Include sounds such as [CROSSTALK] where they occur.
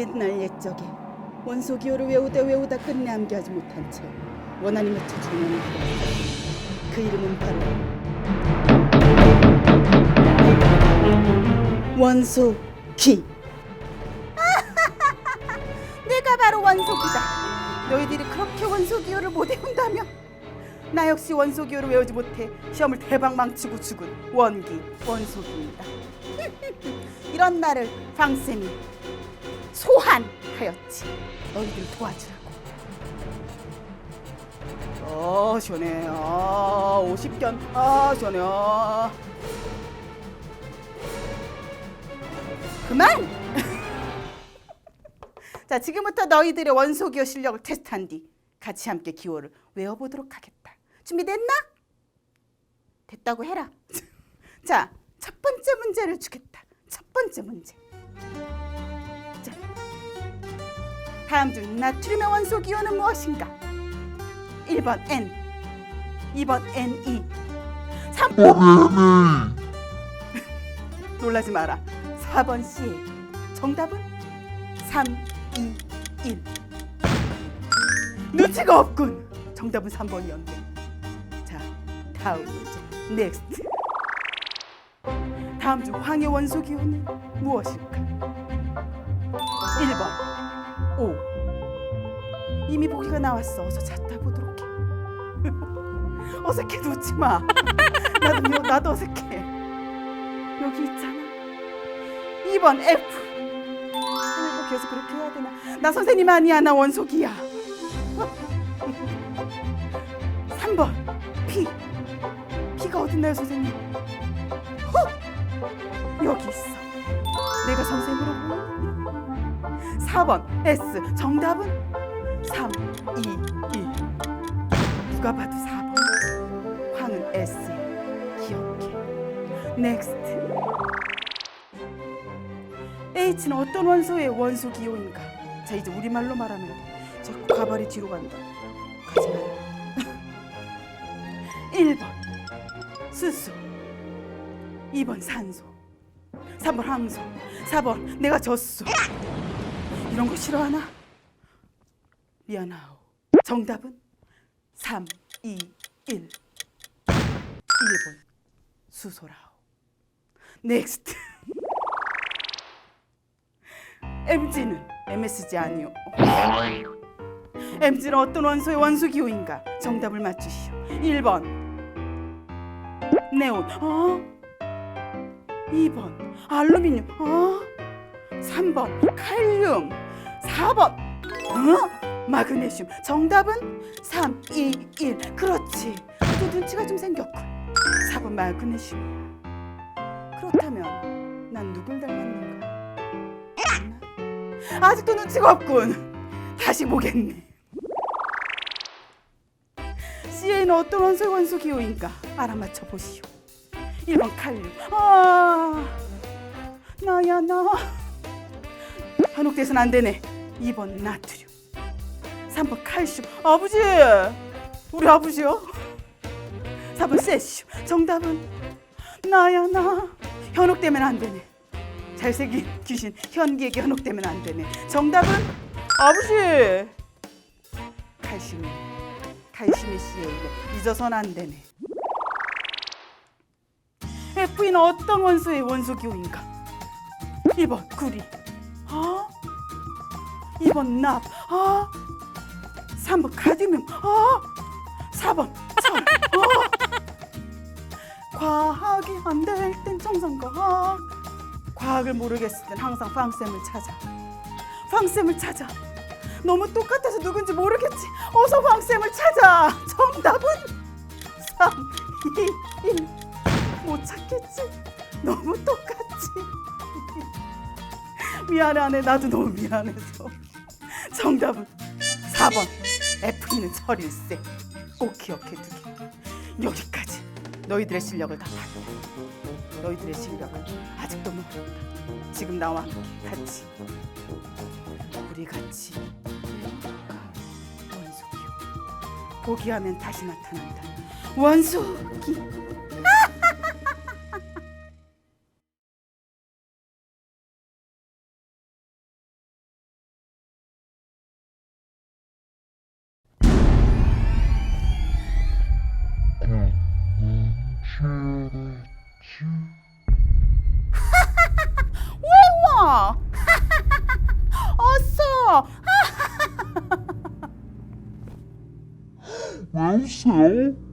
옛날 옛적에 원소 기호를 외우다 외우다 끝내 암기하지 못한 채 원한이 맺혀 죽는 그 이름은 바로 원소기. [LAUGHS] 내가 바로 원소기다. 너희들이 그렇게 원소기호를 못 외운다며 나 역시 원소기호를 외우지 못해 시험을 대박 망치고 죽은 원기 원소기입니다. [LAUGHS] 이런 나를 방쌤이 소환하였지. 너희들 도와주라고. 어 시원해. 아 50견. 아 시원해. 아. 그만! [LAUGHS] 자 지금부터 너희들의 원소기호 실력을 테스트한 뒤 같이 함께 기호를 외워보도록 하겠다. 준비됐나? 됐다고 해라. [LAUGHS] 자 첫 번째 문제를 주겠다. 첫 번째 문제. 자, 다음 중 나트륨의 원소 기호는 무엇인가? 1번 N 2번 Ne 3번 놀라지 마라. 4번 C. 정답은 3, 2, 1 눈치가 없군. 정답은 3번이었네. 자 다음 문제. 넥스트 다음 중 황의 원소 기호는 무엇일까? 이미 보기가 나왔어. 어서 찾다 보도록 해. [LAUGHS] 어색해 놓지 마. [LAUGHS] 나도 요- 나도 어색해. 여기 있잖아. 2번 F. 왜 계속 그렇게 해야 되나? 나 선생님 아니야 나 원소기야. 3번. [LAUGHS] P. P가 어딨나요 선생님? 어? 여기 있어. 내가 선생으로 보이니? 4번. S. 정답은 3, 2, 1 누가 봐도 4번. 황은 S야 기억해. 넥스트 H는 어떤 원소의 원소 기호인가? 자 이제 우리말로 말하면 돼. 자꾸 가발이 뒤로 간다. 가지 마라 1번. 수소 2번 산소. 3번 항소. 4번 내가 졌어 이런 거 싫어하나? 미안하오. 정답은 3, 2, 1 1번 수소라오. 넥스트 MG는 MSG 아니요 MG는 어떤 원소의 원소 기호인가? 정답을 맞추시오. 1번 네온. 어? 2번. 알루미늄. 어? 3번. 칼륨. 4번. 어? 마그네슘. 정답은 3, 2, 1 그렇지. 또 눈치가 좀 생겼군. 4번 마그네슘이야 그렇다면 난 누굴 닮았는가? 아직도 눈치가 없군. 다시 보겠네. CA는 어떤 원소의 원소 기호인가? 알아맞혀 보시오. 1번 칼륨. 아 나야 나. 한옥돼선 안 되네. 2번 나트륨 3번 칼슘. 아버지! 우리 아버지요? 4번 세슘. 정답은 나야 나. 현혹되면 안 되네. 잘생긴 귀신. 현기에게 현혹되면 안 되네. 정답은 아버지! 칼슘이. 칼슘이 CA래 잊어선 안 되네. F는 어떤 원소의 원소 기호인가? 1번 구리. 아 2번 납. 아 3번 카드뮴 아 4번. 철 아. 과학이 안 될 땐 정상과학 과학을 모르겠을 땐 항상 방쌤을 찾아. 방쌤을 찾아. 너무 똑같아서 누군지 모르겠지. 어서 방쌤을 찾아. 정답은 3, 2, 1 못 찾겠지? 너무 똑같지? 미안하네 나도 너무 미안해서. 정답은 4번 F는 철일세. 꼭 기억해 두게. 여기까지 너희들의 실력을 다 봤다 너희들의 실력은 아직도 모른다. 지금 나와 함께 같이. 우리 같이 원소기요. 포기하면 다시 나타난다. 원소기 어서. 왜 웃어요?